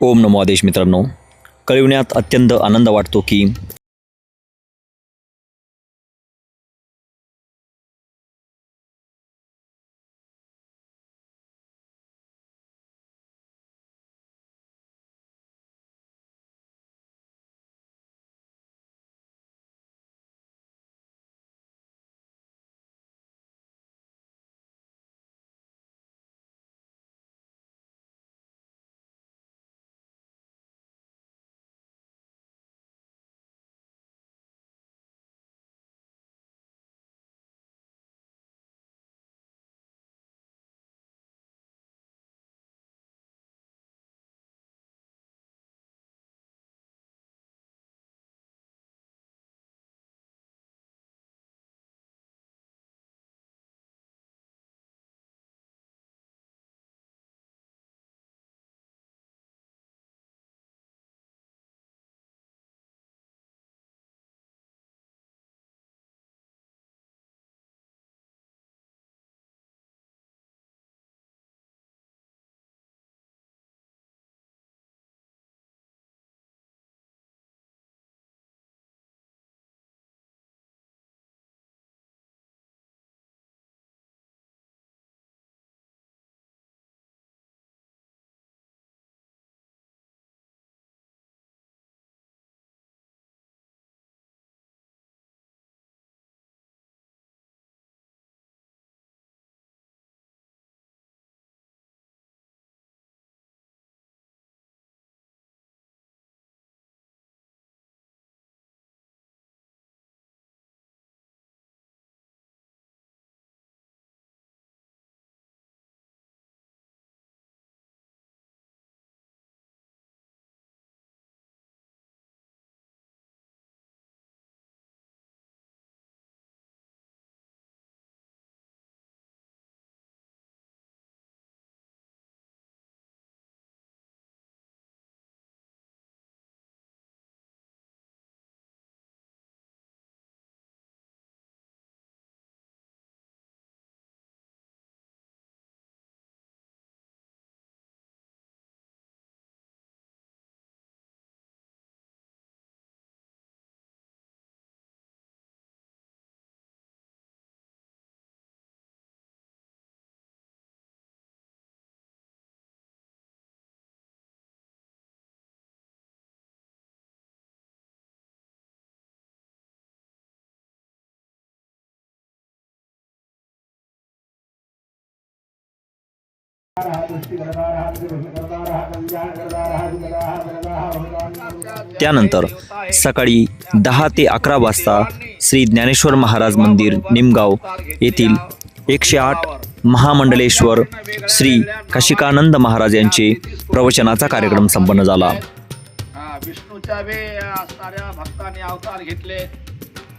ओम नमो आदेश मित्रांनो. कळविण्यात अत्यंत आनंद वाटतो की त्यानंतर सकाळी दहा ते अकरा वाजता श्री ज्ञानेश्वर महाराज मंदिर निमगाव येथील एकशे आठ महामंडलेश्वर श्री कशिकानंद महाराज यांचे प्रवचनाचा कार्यक्रम संपन्न झाला. विष्णूच्या बी असणाऱ्या भक्तांनी अवतार घेतले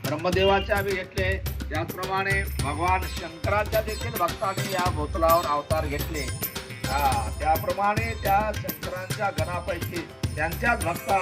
ब्रह्मदेवाच्या बी घेतले त्याचप्रमाणे भगवान शंकराच्या देखील भक्तांनी या भोतलावर अवतार घेतले. हा, त्याप्रमाणे त्या शंकरांच्या गणापैकी त्यांच्याच भक्ता